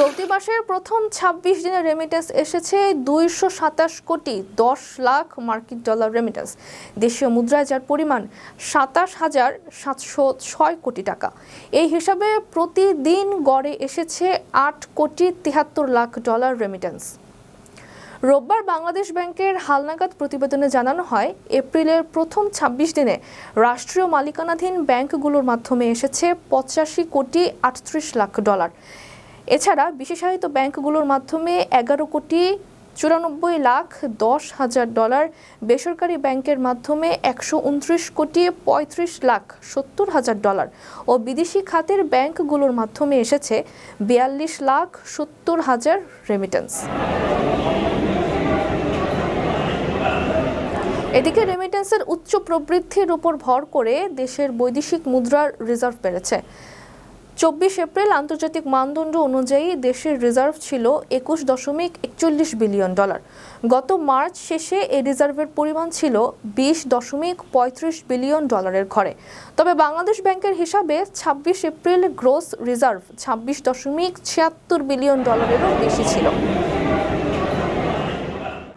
চলতি মাসের প্রথম ২৬ দিনের রেমিটেন্স এসেছে দুইশো সাতাশ কোটি দশ লাখ মার্কিন ডলার রেমিটেন্স দেশীয় মুদ্রায় যার পরিমাণ সাতাশ হাজার সাতশো ছয় কোটি টাকা। এই হিসাবে প্রতিদিন গড়ে এসেছে আট কোটি তিহাত্তর লাখ ডলার রেমিটেন্স রোববার বাংলাদেশ ব্যাংকের হালনাগাদ প্রতিবেদনে জানানো হয়, এপ্রিলের প্রথম ২৬ দিনে রাষ্ট্রীয় মালিকানাধীন ব্যাংকগুলোর মাধ্যমে এসেছে পঁচাশি কোটি আটত্রিশ লাখ ডলার। এছাড়া বিশেষায়িত ব্যাংকগুলোর মাধ্যমে এগারো কোটি চুরানব্বই লাখ দশ হাজার ডলার বেসরকারি ব্যাংকের মাধ্যমে একশো উনত্রিশ কোটি পঁয়ত্রিশ লাখ সত্তর হাজার ডলার ও বিদেশি খাতের ব্যাংকগুলোর মাধ্যমে এসেছে বিয়াল্লিশ লাখ সত্তর হাজার রেমিটেন্স এদিকে রেমিটেন্সের উচ্চ প্রবৃদ্ধির উপর ভর করে দেশের বৈদেশিক মুদ্রার রিজার্ভ বেড়েছে। চব্বিশ এপ্রিল আন্তর্জাতিক মানদণ্ড অনুযায়ী দেশের রিজার্ভ ছিল একুশ দশমিক একচল্লিশ বিলিয়ন ডলার। গত মার্চ শেষে এই রিজার্ভের পরিমাণ ছিল বিশ দশমিক পঁয়ত্রিশ বিলিয়ন ডলারের ঘরে। তবে বাংলাদেশ ব্যাংকের হিসাবে ছাব্বিশ এপ্রিল গ্রোস রিজার্ভ ছাব্বিশ দশমিক ছিয়াত্তর বিলিয়ন ডলারেরও বেশি ছিল।